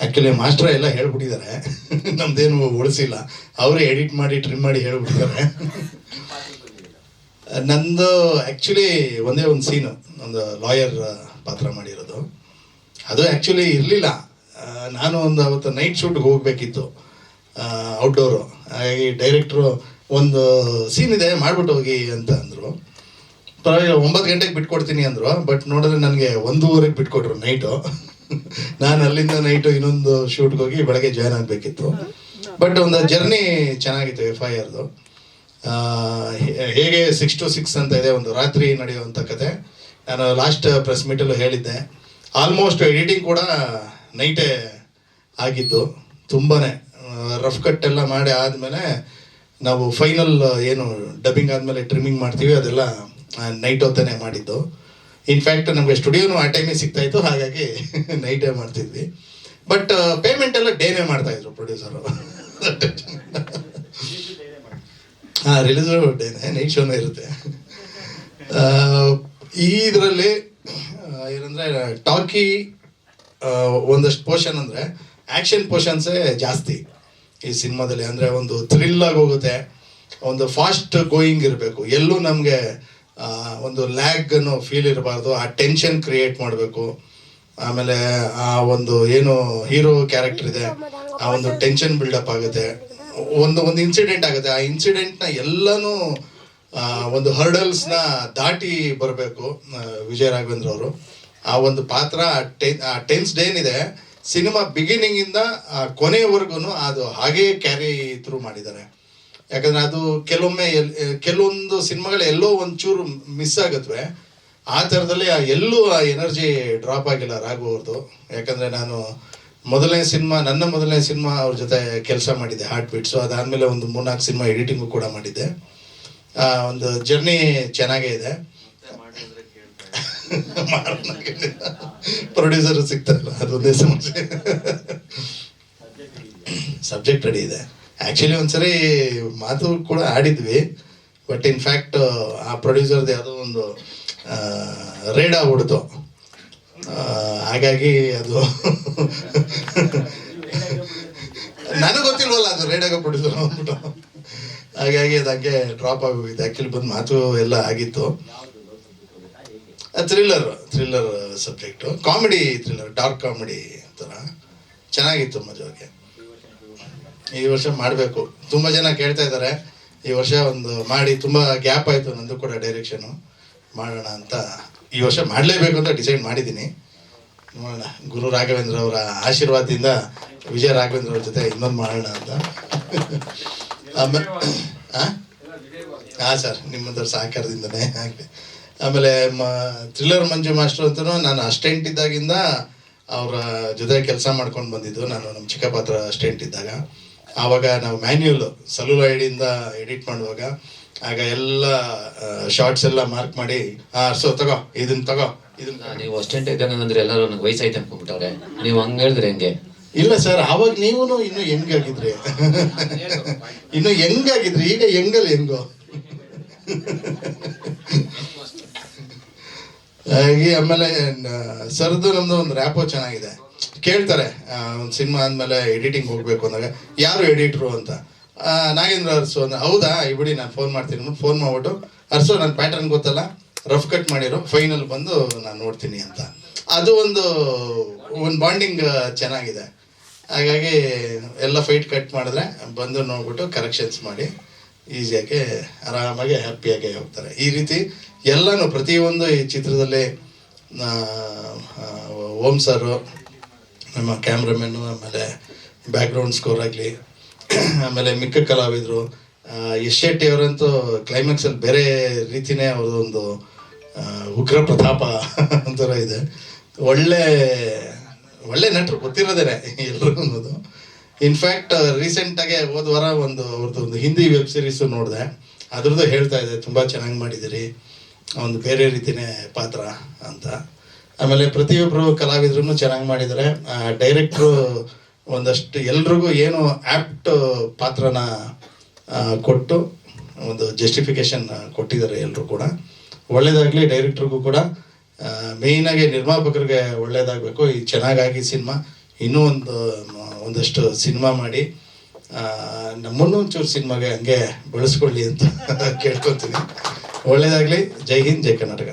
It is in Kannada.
ಆ್ಯಕ್ಚುಲಿ ಮಾಸ್ಟರ್ ಎಲ್ಲ ಹೇಳ್ಬಿಟ್ಟಿದ್ದಾರೆ. ನಮ್ದೇನು ಉಳಿಸಿಲ್ಲ ಅವರೇ ಎಡಿಟ್ ಮಾಡಿ ಟ್ರಿಮ್ ಮಾಡಿ ಹೇಳ್ಬಿಟ್ಟಿದ್ದಾರೆ. ನಂದು ಆ್ಯಕ್ಚುಲಿ ಒಂದೇ ಒಂದು ಸೀನು ಒಂದು ಲಾಯರ್ ಪಾತ್ರ ಮಾಡಿರೋದು. ಅದು ಆ್ಯಕ್ಚುಲಿ ಇರಲಿಲ್ಲ. ನಾನು ಒಂದು ಅವತ್ತು ನೈಟ್ ಶೂಟ್ಗೆ ಹೋಗಬೇಕಿತ್ತು. ಔಟ್ಡೋರು ಹಾಗಾಗಿ ಡೈರೆಕ್ಟ್ರು ಒಂದು ಸೀನ್ ಇದೆ, ಮಾಡಿಬಿಟ್ಟು ಹೋಗಿ ಅಂತ ಅಂದರು. ಪರವಾಗಿಲ್ಲ, ಒಂಬತ್ತು ಗಂಟೆಗೆ ಬಿಟ್ಕೊಡ್ತೀನಿ ಅಂದರು. ಬಟ್ ನೋಡಿದ್ರೆ ನನಗೆ ಒಂದೂವರೆಗೆ ಬಿಟ್ಕೊಟ್ರು ನೈಟು ನಾನು ಅಲ್ಲಿಂದ ನೈಟು ಇನ್ನೊಂದು ಶೂಟ್ಗೆ ಹೋಗಿ ಬೆಳಗ್ಗೆ ಜಾಯ್ನ್ ಆಗಬೇಕಿತ್ತು. ಬಟ್ ಒಂದು ಜರ್ನಿ ಚೆನ್ನಾಗಿತ್ತು ಎಫ್ ಐ ಆರ್ದು ಹೇಗೆ ಸಿಕ್ಸ್ ಟು ಸಿಕ್ಸ್ ಅಂತ ಇದೆ ಒಂದು ರಾತ್ರಿ ನಡೆಯುವಂಥ ಕತೆ. ನಾನು ಲಾಸ್ಟ್ ಪ್ರೆಸ್ ಮೀಟಲ್ಲೂ ಹೇಳಿದ್ದೆ. ಆಲ್ಮೋಸ್ಟ್ ಎಡಿಟಿಂಗ್ ಕೂಡ ನೈಟೇ ಆಗಿದ್ದು. ತುಂಬಾ ರಫ್ ಕಟ್ ಎಲ್ಲ ಮಾಡಿ ಆದಮೇಲೆ ನಾವು ಫೈನಲ್ ಏನು ಡಬ್ಬಿಂಗ್ ಆದಮೇಲೆ ಟ್ರಿಮ್ಮಿಂಗ್ ಮಾಡ್ತೀವಿ ಅದೆಲ್ಲ ನೈಟ್ ಹೊತ್ತೇ ಮಾಡಿದ್ದು. ಇನ್ಫ್ಯಾಕ್ಟ್ ನಮಗೆ ಸ್ಟುಡಿಯೋನು ಆ ಟೈಮಿಗೆ ಸಿಗ್ತಾ ಇತ್ತು, ಹಾಗಾಗಿ ನೈಟೇ ಮಾಡ್ತಿದ್ವಿ. ಬಟ್ ಪೇಮೆಂಟ್ ಎಲ್ಲ ಡೇನೇ ಮಾಡ್ತಾ ಇದ್ರು ಪ್ರೊಡ್ಯೂಸರು ಹಾಂ ರಿಲೀಸ್ ಡೇನೆ ನೈಟ್ ಶೋನೇ ಇರುತ್ತೆ. ಈ ಇದರಲ್ಲಿ ಏನಂದರೆ, ಟಾಕಿ ಒಂದಷ್ಟು ಪೋರ್ಷನ್ ಅಂದರೆ ಆ್ಯಕ್ಷನ್ ಪೋರ್ಷನ್ಸೇ ಜಾಸ್ತಿ ಈ ಸಿನಿಮಾದಲ್ಲಿ. ಅಂದರೆ ಒಂದು ಥ್ರಿಲ್ ಆಗಿ ಹೋಗುತ್ತೆ. ಒಂದು ಫಾಸ್ಟ್ ಗೋಯಿಂಗ್ ಇರಬೇಕು. ಎಲ್ಲೂ ನಮಗೆ ಒಂದು ಲ್ಯಾಗ್ ಅನ್ನೋ ಫೀಲ್ ಇರಬಾರ್ದು, ಆ ಟೆನ್ಷನ್ ಕ್ರಿಯೇಟ್ ಮಾಡಬೇಕು. ಆಮೇಲೆ ಆ ಒಂದು ಏನು ಹೀರೋ ಕ್ಯಾರೆಕ್ಟರ್ ಇದೆ, ಆ ಒಂದು ಟೆನ್ಷನ್ ಬಿಲ್ಡಪ್ ಆಗುತ್ತೆ. ಒಂದು ಒಂದು ಇನ್ಸಿಡೆಂಟ್ ಆಗುತ್ತೆ. ಆ ಇನ್ಸಿಡೆಂಟ್ನ ಎಲ್ಲನೂ ಒಂದು ಹರ್ಡಲ್ಸ್ನ ದಾಟಿ ಬರಬೇಕು ವಿಜಯ ರಾಘವೇಂದ್ರ ಅವರು. ಆ ಒಂದು ಪಾತ್ರ, ಆ ಟೆನ್ಸ್ ಏನಿದೆ ಸಿನಿಮಾ ಬಿಗಿನಿಂಗಿಂದ ಕೊನೆಯವರೆಗೂ ಅದು ಹಾಗೇ ಕ್ಯಾರಿ ಥ್ರೂ ಮಾಡಿದ್ದಾರೆ. ಯಾಕಂದ್ರೆ ಅದು ಕೆಲವೊಮ್ಮೆ ಎಲ್ ಕೆಲವೊಂದು ಸಿನಿಮಾಗಳು ಎಲ್ಲೋ ಒಂಚೂರು ಮಿಸ್ ಆಗತ್ವೆ. ಆ ಥರದಲ್ಲಿ ಎಲ್ಲೂ ಆ ಎನರ್ಜಿ ಡ್ರಾಪ್ ಆಗಿಲ್ಲ ರಾಘು ಅವ್ರದ್ದು ಯಾಕಂದರೆ ನಾನು ಮೊದಲನೇ ಸಿನಿಮಾ ನನ್ನ ಮೊದಲನೇ ಸಿನಿಮಾ ಅವ್ರ ಜೊತೆ ಕೆಲಸ ಮಾಡಿದ್ದೆ ಹಾರ್ಟ್ ಬೀಟ್ಸು ಅದಾದಮೇಲೆ ಒಂದು ಮೂರ್ನಾಲ್ಕು ಸಿನಿಮಾ ಎಡಿಟಿಂಗು ಕೂಡ ಮಾಡಿದ್ದೆ. ಆ, ಒಂದು ಜರ್ನಿ ಚೆನ್ನಾಗೇ ಇದೆ. ಪ್ರೊಡ್ಯೂಸರ್ ಸಿಗ್ತಾರಲ್ಲ ಅದೊಂದೇ ಸಮಸ್ಯೆ. ಸಬ್ಜೆಕ್ಟ್ ರೆಡಿ ಇದೆ. ಆ್ಯಕ್ಚುಲಿ ಒಂದ್ಸರಿ ಮಾತು ಕೂಡ ಆಡಿದ್ವಿ. ಬಟ್ ಇನ್ಫ್ಯಾಕ್ಟ್ ಆ ಪ್ರೊಡ್ಯೂಸರ್ದು ಯಾವುದೋ ಒಂದು ರೇಡ್ ಆಗ್ಬಿಡ್ತು. ಹಾಗಾಗಿ ಅದು ನನಗೆ ಗೊತ್ತಿಲ್ವಲ್ಲ ಅದು ರೇಡಾಗ ಪ್ರೊಡ್ಯೂಸರ್ ಅಂದ್ಬಿಟ್ಟು ಹಾಗಾಗಿ ಅದು ಹಂಗೆ ಡ್ರಾಪ್ ಆಗೋಗಿತ್ತು ಆ್ಯಕ್ಚುಲಿ ಬಂದು ಮಾತು ಎಲ್ಲ ಆಗಿತ್ತು. Thriller thriller subject comedy thriller dark comedy ಥರ ಚೆನ್ನಾಗಿತ್ತು ಮಜವಾಗಿ ಈ ವರ್ಷ ಮಾಡಬೇಕು. ತುಂಬ ಜನ ಕೇಳ್ತಾ ಇದ್ದಾರೆ, ಈ ವರ್ಷ ಒಂದು ಮಾಡಿ ತುಂಬ ಗ್ಯಾಪ್ ಆಯಿತು ನಂದು ಕೂಡ ಡೈರೆಕ್ಷನು ಮಾಡೋಣ ಅಂತ ಈ ವರ್ಷ ಮಾಡಲೇಬೇಕು ಅಂತ ಡಿಸೈಡ್ ಮಾಡಿದ್ದೀನಿ. ನೋಡೋಣ. ಗುರು ರಾಘವೇಂದ್ರ ಅವರ ಆಶೀರ್ವಾದದಿಂದ ವಿಜಯ ರಾಘವೇಂದ್ರ ಅವ್ರ ಜೊತೆ ಇನ್ನೊಂದು ಮಾಡೋಣ ಅಂತ. ಆಮೇಲೆ ಹಾಂ ಸರ್ ನಿಮ್ಮದ್ರ ಸಹಕಾರದಿಂದನೇ ಆಗಲಿ ಆಮೇಲೆ ಮ ಥ್ರಿಲ್ಲರ್ ಮಂಜು ಮಾಸ್ಟರ್ ಅಂತೂ ನಾನು ಅಸ್ಟೆಂಟ್ ಇದ್ದಾಗಿಂದ ಅವರ ಜೊತೆ ಕೆಲಸ ಮಾಡ್ಕೊಂಡು ಬಂದಿದ್ದು. ನಾನು ನಮ್ಮ ಚಿಕ್ಕಪಾತ್ರ ಅಸ್ಟೆಂಟ್ ಇದ್ದಾಗ. ಆವಾಗ ನಾವು ಮ್ಯಾನ್ಯುಯಲ್ ಸಲುಲೈಡಿಂದ ಎಡಿಟ್ ಮಾಡುವಾಗ ಆಗ ಎಲ್ಲ ಶಾರ್ಟ್ಸ್ ಎಲ್ಲ ಮಾರ್ಕ್ ಮಾಡಿ ಆ ಸೊ ತಗೋ ಇದನ್ನ ತಗೋ ಇದನ್ನ ನೀವು ಅಷ್ಟೆಂಟ್ ಇದ್ದಾನಂದ್ರೆ ಅಂದ್ರೆ ಎಲ್ಲರೂ ನನಗೆ ವಯಸ್ಸಾಯ್ತು ಅನ್ಕೊಂಡ್ಬಿಟ್ಟವ್ರೆ. ನೀವು ಹಂಗೆ ಹೇಳಿದ್ರೆ ಹೆಂಗೆ? ಇಲ್ಲ ಸರ್ ಅವಾಗ ನೀವು ಇನ್ನು ಹೆಂಗಾಗಿದ್ರಿ ಇನ್ನು ಹೆಂಗಾಗಿದ್ರಿ ಈಗ ಹೆಂಗಲ್ಲ ಹೆಂಗೋ. ಹಾಗೆ ಆಮೇಲೆ ಸರ್ದು ನಮ್ದು ಒಂದು ರ್ಯಾಪೋ ಚೆನ್ನಾಗಿದೆ. ಕೇಳ್ತಾರೆ ಒಂದು ಸಿನಿಮಾ ಅಂದಮೇಲೆ ಎಡಿಟಿಂಗ್ ಹೋಗ್ಬೇಕು ಅಂದಾಗ, ಯಾರು ಎಡಿಟ್ರು ಅಂತ? ನಾಗೇಂದ್ರ ಅರ್ಸು ಅಂದ್ರೆ, ಹೌದಾ? ಬಿಡಿ ನಾನು ಫೋನ್ ಮಾಡ್ತೀನಿ ಫೋನ್ ಮಾಡ್ಬಿಟ್ಟು, ಅರ್ಸು ನನ್ನ ಪ್ಯಾಟರ್ನ್ ಗೊತ್ತಲ್ಲ? ರಫ್ ಕಟ್ ಮಾಡಿರೋ ಫೈನಲ್ ಬಂದು ನಾನು ನೋಡ್ತೀನಿ ಅಂತ. ಅದು ಒಂದು ಒಂದು ಬಾಂಡಿಂಗ್ ಚೆನ್ನಾಗಿದೆ. ಹಾಗಾಗಿ ಎಲ್ಲ ಫೈಟ್ ಕಟ್ ಮಾಡಿದ್ರೆ ಬಂದು ನೋಡ್ಬಿಟ್ಟು ಕರೆಕ್ಷನ್ಸ್ ಮಾಡಿ. ಈಸಿಯಾಗಿ ಆರಾಮಾಗಿ ಹ್ಯಾಪಿಯಾಗಿ ಹೋಗ್ತಾರೆ. ಈ ರೀತಿ ಎಲ್ಲನೂ ಪ್ರತಿಯೊಂದು ಈ ಚಿತ್ರದಲ್ಲಿ ಓಂ ಸರು ನಮ್ಮ ಕ್ಯಾಮ್ರಾಮೆನ್ನು ಆಮೇಲೆ ಬ್ಯಾಕ್ಗ್ರೌಂಡ್ ಸ್ಕೋರ್ ಆಗಲಿ ಆಮೇಲೆ ಮಿಕ್ಕ ಕಲಾವಿದರು ಯಶ್ ಶೆಟ್ಟಿ ಅವರಂತೂ ಕ್ಲೈಮ್ಯಾಕ್ಸಲ್ಲಿ ಬೇರೆ ರೀತಿಯೇ ಆ, ಉಗ್ರ ಪ್ರತಾಪ ಒಂಥರ ಇದೆ. ಒಳ್ಳೆ ಒಳ್ಳೆ ನಟರು ಗೊತ್ತಿರೋದೇನೆ ಎಲ್ರಿಗೂ ಅನ್ನೋದು. ಇನ್ಫ್ಯಾಕ್ಟ್ ರೀಸೆಂಟಾಗೆ ಹೋದ ವಾರ ಒಂದು ಅವ್ರದ್ದು ಒಂದು ಹಿಂದಿ ವೆಬ್ ಸೀರೀಸ್ ನೋಡಿದೆ. ಅದ್ರದ್ದು ಹೇಳ್ತಾ ಇದೆ ತುಂಬ ಚೆನ್ನಾಗಿ ಮಾಡಿದಿರಿ ಒಂದು ಬೇರೆ ರೀತಿನೇ ಪಾತ್ರ ಅಂತ. ಆಮೇಲೆ ಪ್ರತಿಯೊಬ್ಬರು ಕಲಾವಿದ್ರು ಚೆನ್ನಾಗಿ ಮಾಡಿದ್ದಾರೆ. ಡೈರೆಕ್ಟ್ರು ಒಂದಷ್ಟು ಎಲ್ರಿಗೂ ಏನು ಆಪ್ಟ್ ಪಾತ್ರನ ಕೊಟ್ಟು ಒಂದು ಜಸ್ಟಿಫಿಕೇಶನ್ ಕೊಟ್ಟಿದ್ದಾರೆ ಎಲ್ಲರೂ ಕೂಡ. ಒಳ್ಳೇದಾಗಲಿ ಡೈರೆಕ್ಟ್ರಿಗೂ ಕೂಡ. ಮೇಯ್ನಾಗಿ ನಿರ್ಮಾಪಕರಿಗೆ ಒಳ್ಳೇದಾಗಬೇಕು. ಈ ಚೆನ್ನಾಗಾಗಿ ಸಿನಿಮಾ. ಇನ್ನೂ ಒಂದು ಒಂದಷ್ಟು ಸಿನಿಮಾ ಮಾಡಿ ನಮ್ಮನ್ನು ಒಂಚೂರು ಸಿನಿಮಾಗೆ ಹಂಗೆ ಬಳಸ್ಕೊಳ್ಳಿ ಅಂತ ಕೇಳ್ಕೊತೀನಿ ಒಳ್ಳೆಯದಾಗಲಿ ಜೈ ಹಿಂದ್, ಜೈ ಕರ್ನಾಟಕ.